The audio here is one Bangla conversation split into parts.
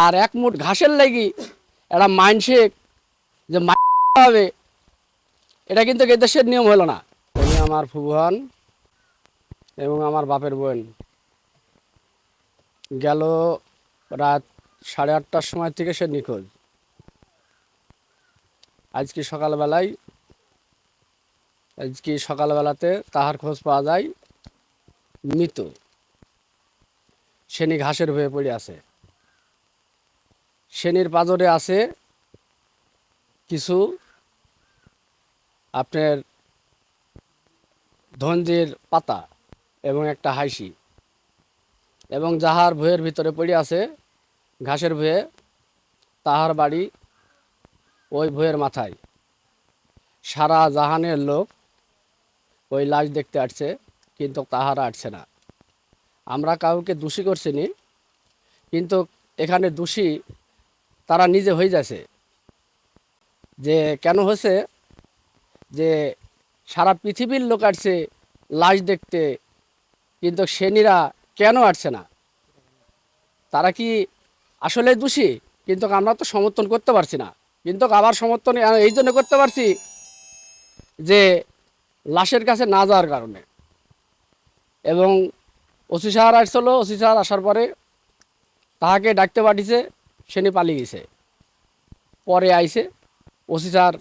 আর এক মুঠ ঘাসের লাগি একটা মানসিক যে হবে, এটা কিন্তু এই দেশের নিয়ম হলো না। উনি আমার ফুবহান এবং আমার বাপের বোন। গেল রাত সাড়ে আটটার সময় থেকে সে নিখোঁজ। আজকে সকালবেলায়, আজকে সকালবেলাতে তাহার খোঁজ পাওয়া যায় মৃত। শনি ঘাসের হয়ে পড়ে আছে। শনির পাজরে আছে কিছু আপনার ধনজির পাতা এবং একটা হাইসি এবং যাহার ভুঁয়ের ভিতরে পড়ে আছে ঘাসের ভুঁয়ে, তাহার বাড়ি ওই ভুঁয়ের মাথায়। সারা জাহানের লোক ওই লাশ দেখতে আসছে, কিন্তু তাহারা আসছে না। আমরা কাউকে দোষী করছি কিন্তু এখানে দোষী তারা নিজে হয়ে যাচ্ছে যে কেন হয়েছে যে সারা পৃথিবীর লোক আসছে লাশ দেখতে, কিন্তু সেনীরা কেন আসছে না? তারা কি আসলে দোষী? কিন্তু আমরা তো সমর্থন করতে পারছি না। কিন্তু আবার সমর্থন এই জন্য করতে পারছি যে লাশের কাছে না যাওয়ার কারণে। এবং ওসি সাহার আসছিল, ওসি সাহার আসার পরে তাহাকে ডাকতে পাঠিয়েছে। সেনি পালিয়ে গেছে। পরে আইসে ওসি স্যার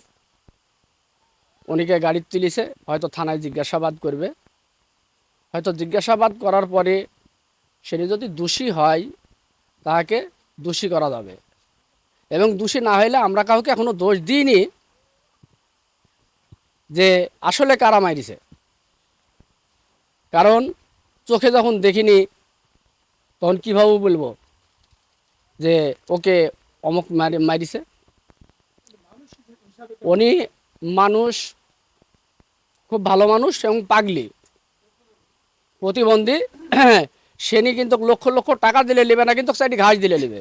উনিকে গাড়ি তুলিছে, হয়তো থানায় জিজ্ঞাসাবাদ করবে। হয়তো জিজ্ঞাসাবাদ করার পরে সে যদি দোষী হয়, তাহাকে দোষী করা যাবে। এবং দোষী না হইলে আমরা কাউকে এখনও দোষ দিইনি যে আসলে কারা মারিছে কারণ চোখে যখন দেখিনি, তখন কীভাবে বলব? যে, ওকে অমুক মারি, মারিছে। উনি মানুষ, খুব ভালো মানুষ এবং পাগলি। প্রতিবন্ধী সেনি কিন্তু লক্ষ লক্ষ টাকা দিলে নেবে না, কিন্তু সাইডে ঘাস দিলে নেবে।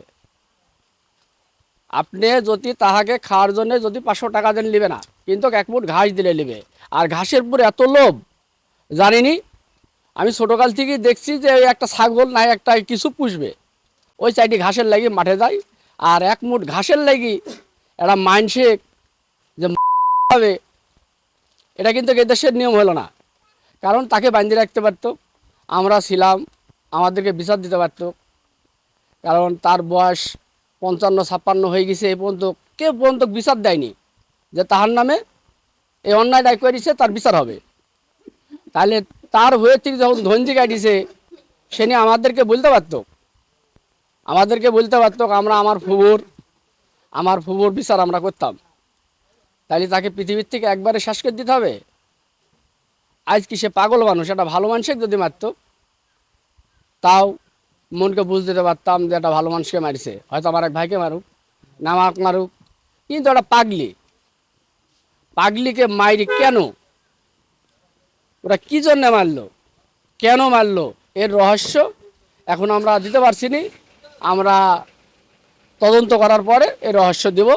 আপনি যদি তাহাকে খাওয়ার জন্য যদি পাঁচশো টাকা দেন, নেবে না। কিন্তু এক মুঠ ঘাস দিলে নেবে। আর ঘাসের উপর এত লোভ জানিনি আমি ছোটোকাল থেকেই দেখছি যে, একটা ছাগল নাই একটা কিছু পুষবে। ওই সাইডে ঘাসের লাগি মাঠে যায় আর এক মুঠ ঘাসের লাগি একটা মানসিক যে হবে, এটা কিন্তু এই দেশের নিয়ম হলো না। কারণ তাকে বান্ধি রাখতে পারতো, আমরা ছিলাম, আমাদেরকে বিচার দিতে পারতো। কারণ তার বয়স পঞ্চান্ন, ছাপ্পান্ন হয়ে গেছে এই পর্যন্ত, কেউ পর্যন্ত বিচার দেয়নি যে তাহার নামে এই অন্যায় দায় করেছে তার বিচার হবে। তাহলে তার হয়ে থেকে যখন ধনজি কাটিছে, সে নিয়ে আমাদেরকে বলতে পারতো। আমাদেরকে বলতে পারতো আমরা আমার ফুবুর আমার ফুবুর বিচার আমরা করতাম। তাহলে তাকে পৃথিবীর থেকে একবারে শেষ করে দিতে হবে। আজ কি সে পাগল মানুষ? একটা ভালো মানুষের যদি মারতো, তাও মনকে বুঝ দিতে পারতাম যে একটা ভালো মানুষকে মারিছে। হয়তো আমার এক ভাইকে মারুক, না আমাকে মারুক। কিন্তু একটা পাগলি, পাগলিকে মাইরি কেন? ওরা কি জন্য মারলো? কেন মারলো? এর রহস্য এখন আমরা দিতে পারছি নি। আমরা তদন্ত করার পরে এই রহস্য দেব।